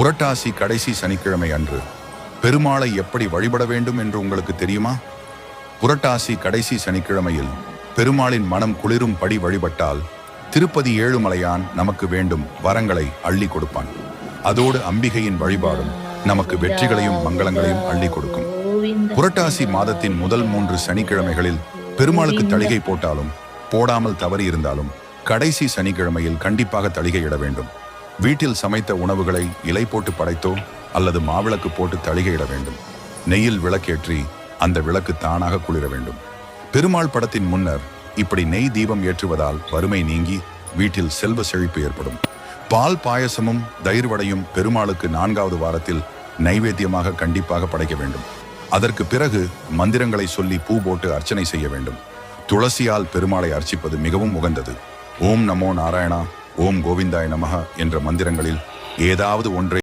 புரட்டாசி கடைசி சனிக்கிழமை அன்று பெருமாளை எப்படி வழிபட வேண்டும் என்று உங்களுக்கு தெரியுமா? புரட்டாசி கடைசி சனிக்கிழமையில் பெருமாளின் மனம் குளிரும் படி வழிபட்டால் திருப்பதி ஏழுமலையான் நமக்கு வேண்டும் வரங்களை அள்ளி கொடுப்பான். அதோடு அம்பிகையின் வழிபாடும் நமக்கு வெற்றிகளையும் மங்களங்களையும் அள்ளி கொடுக்கும். புரட்டாசி மாதத்தின் முதல் மூன்று சனிக்கிழமைகளில் பெருமாளுக்கு தளிகை போட்டாலும் போடாமல் தவறி இருந்தாலும் கடைசி சனிக்கிழமையில் கண்டிப்பாக தளிகையிட வேண்டும். வீட்டில் சமைத்த உணவுகளை இலை போட்டு படைத்தோ அல்லது மாவிளக்கு போட்டு தளிகையிட வேண்டும். நெய்யில் விளக்கேற்றி அந்த விளக்கு தானாக குளிர வேண்டும். பெருமாள் படத்தின் முன்னர் இப்படி நெய் தீபம் ஏற்றுவதால் வறுமை நீங்கி வீட்டில் செல்வ செழிப்பு ஏற்படும். பால் பாயசமும் தயிர் வடையும் பெருமாளுக்கு நான்காவது வாரத்தில் நைவேத்தியமாக கண்டிப்பாக படைக்க வேண்டும். அதற்கு பிறகு மந்திரங்களை சொல்லி பூ போட்டு அர்ச்சனை செய்ய வேண்டும். துளசியால் பெருமாளை அர்ச்சிப்பது மிகவும் உகந்தது. ஓம் நமோ நாராயணா. ஓம் கோவிந்தாய நமக என்ற மந்திரங்களில் ஏதாவது ஒன்றை